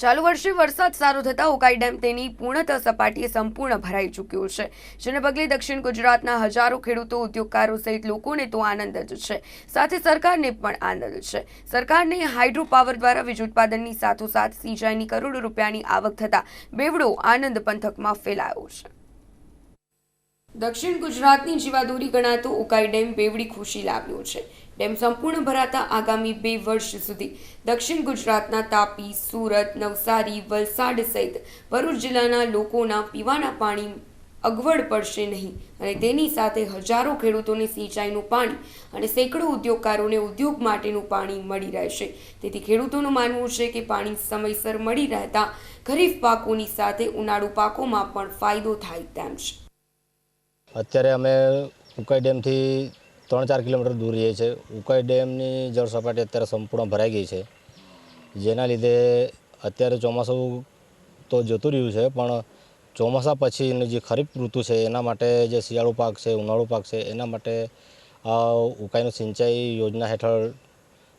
ચાલુ વર્ષે વરસાદ સારો થતા ઉકાઈ ડેમ તેની પૂર્ણતઃ સપાટીએ સંપૂર્ણ ભરાઈ ચૂક્યો છે. જેને પગલે દક્ષિણ ગુજરાતના હજારો ખેડૂતો, ઉદ્યોગકારો સહિત લોકોને તો આનંદ જ છે. સાથે સરકારને પણ આનંદ છે. સરકારને હાઇડ્રો પાવર દ્વારા વીજ ઉત્પાદનની સાથોસાથ સિંચાઈની કરોડો રૂપિયાની આવક થતા બેવડો આનંદ પંથકમાં ફેલાયો છે. દક્ષિણ ગુજરાતની જીવાદોરી ગણાતો ઉકાઈ ડેમ બેવડી ખુશી લાવ્યો છે. ડેમ સંપૂર્ણ ભરાતા આગામી બે વર્ષ સુધી દક્ષિણ ગુજરાતના તાપી, સુરત, નવસારી, વલસાડ સહિત ભરૂચ જિલ્લાના લોકોના પીવાના પાણી અગવડ પડશે નહીં અને તેની સાથે હજારો ખેડૂતોને સિંચાઈનું પાણી અને સેંકડો ઉદ્યોગકારોને ઉદ્યોગ માટેનું પાણી મળી રહેશે. તેથી ખેડૂતોનું માનવું છે કે પાણી સમયસર મળી રહેતા ખરીફ પાકોની સાથે ઉનાળુ પાકોમાં પણ ફાયદો થાય તેમ છે. અત્યારે અમે ઉકાઈ ડેમથી ત્રણ ચાર કિલોમીટર દૂર રહીએ છીએ. ઉકાઈ ડેમની જળ સપાટી અત્યારે સંપૂર્ણ ભરાઈ ગઈ છે. જેના લીધે અત્યારે ચોમાસું તો જતું રહ્યું છે, પણ ચોમાસા પછીની જે ખરીફ ઋતુ છે, એના માટે જે શિયાળુ પાક છે, ઉનાળુ પાક છે, એના માટે આ ઉકાઈનું સિંચાઈ યોજના હેઠળ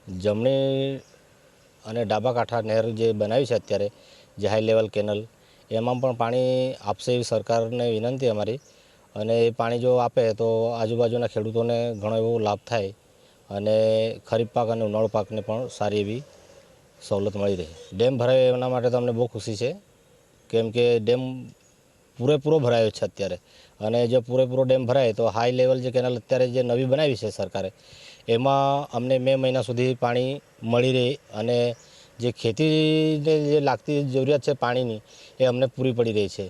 જમણી અને ડાબા કાંઠા નહેર જે બનાવી છે અત્યારે, જે હાઈ લેવલ કેનલ એમાં પણ પાણી આપશે એવી સરકારને વિનંતી અમારી. અને એ પાણી જો આપે તો આજુબાજુના ખેડૂતોને ઘણો એવો લાભ થાય અને ખરીફ પાક અને ઉનાળુ પાકને પણ સારી એવી સવલત મળી રહે. ડેમ ભરાયો એના માટે તો અમને બહુ ખુશી છે. કેમ કે ડેમ પૂરેપૂરો ભરાયો છે અત્યારે. અને જે પૂરેપૂરો ડેમ ભરાય તો હાઈ લેવલ જે કેનલ અત્યારે જે નવી બનાવી છે સરકારે, એમાં અમને મે મહિના સુધી પાણી મળી રહે અને જે ખેતીને જે લાગતી જરૂરિયાત છે પાણીની એ અમને પૂરી પડી રહી છે.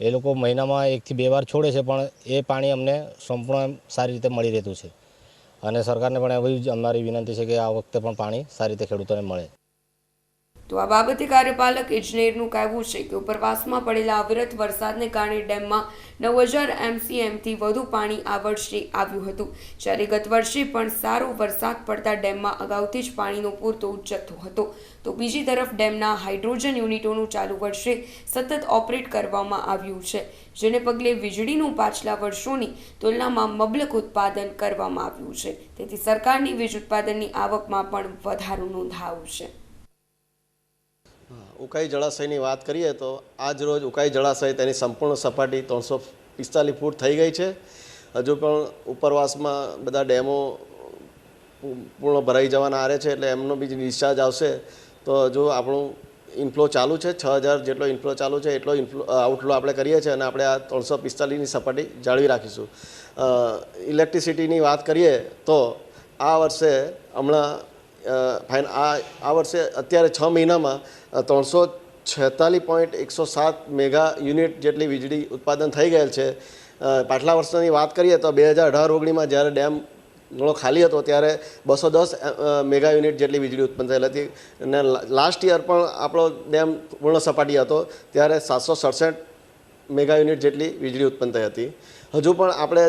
એ લોકો મહિનામાં એકથી બે વાર છોડે છે, પણ એ પાણી અમને સંપૂર્ણ સારી રીતે મળી રહેતું છે. અને સરકારને પણ એવી જ અમારી વિનંતી છે કે આ વખતે પણ પાણી સારી રીતે ખેડૂતોને મળે. તો આ બાબતે કાર્યપાલક ઇજનેરનું કહેવું છે કે ઉપરવાસમાં પડેલા અવિરત વરસાદને કારણે ડેમમાં નવ હજાર એમસીએમથી વધુ પાણી આ વર્ષે આવ્યું હતું. જ્યારે ગત વર્ષે પણ સારો વરસાદ પડતા ડેમમાં અગાઉથી જ પાણીનો પૂરતો જથ્થો હતો. તો બીજી તરફ ડેમના હાઇડ્રોજન યુનિટોનું ચાલુ વર્ષે સતત ઓપરેટ કરવામાં આવ્યું છે. જેને પગલે વીજળીનું પાછલા વર્ષોની તુલનામાં મબલક ઉત્પાદન કરવામાં આવ્યું છે. તેથી સરકારની વીજ ઉત્પાદનની આવકમાં પણ વધારો નોંધાયો છે. ઉકાઈ જળાશયની વાત કરીએ તો આજ રોજ ઉકાઈ જળાશય તેની સંપૂર્ણ સપાટી ત્રણસો પિસ્તાલીસ ફૂટ થઈ ગઈ છે. હજુ પણ ઉપરવાસમાં બધા ડેમો પૂર્ણ ભરાઈ જવાના આરે છે એટલે એમનો બી ડિસ્ચાર્જ આવશે. તો હજુ આપણું ઇન્ફ્લો ચાલુ છે, છ હજાર જેટલો ઇન્ફ્લો ચાલુ છે, એટલો ઇન્ફ્લો આઉટફ્લો આપણે કરીએ છીએ અને આપણે આ ત્રણસો પિસ્તાલીસની સપાટી જાળવી રાખીશું. ઇલેક્ટ્રિસિટીની વાત કરીએ તો આ વર્ષે હમણાં ફાઇન આ આ વર્ષે અત્યારે છ મહિનામાં ત્રણસો છેતાલીસ પોઈન્ટ એકસો સાત મેગા યુનિટ જેટલી વીજળી ઉત્પાદન થઈ ગયેલ છે. પાછલા વર્ષની વાત કરીએ તો બે હજાર અઢાર ઓગણીમાં જ્યારે ડેમ ઘણો ખાલી હતો ત્યારે બસો દસ મેગા યુનિટ જેટલી વીજળી ઉત્પન્ન થયેલ હતી. અને લાસ્ટ યર પણ આપણો ડેમ પૂર્ણ સપાટી હતો, ત્યારે સાતસો સડસઠ મેગા યુનિટ જેટલી વીજળી ઉત્પન્ન થઈ હતી. હજુ પણ આપણે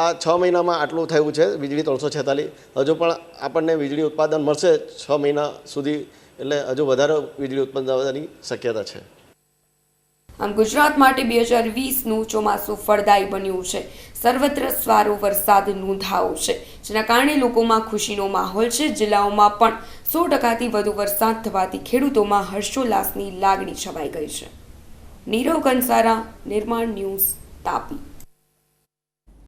આ છ મહિનામાં આટલું થયું છે, વીજળી ત્રણસો છેતાલીસ. હજુ પણ આપણને વીજળી ઉત્પાદન મળશે છ મહિના સુધી, એટલે હજુ વધારે વીજળી ઉત્પન્ન થવાની શક્યતા છે. આમ ગુજરાત માટે બે હજાર વીસનું ચોમાસું ફળદાયી બન્યું છે. સર્વત્ર સારો વરસાદ નોંધાયો છે, જેના કારણે લોકોમાં ખુશીનો માહોલ છે. જિલ્લાઓમાં પણ સો ટકાથી વધુ વરસાદ થવાથી ખેડૂતોમાં હર્ષોલ્લાસની લાગણી છવાઈ ગઈ છે. નીરવ કંસારા, નિર્માણ ન્યૂઝ તાપી.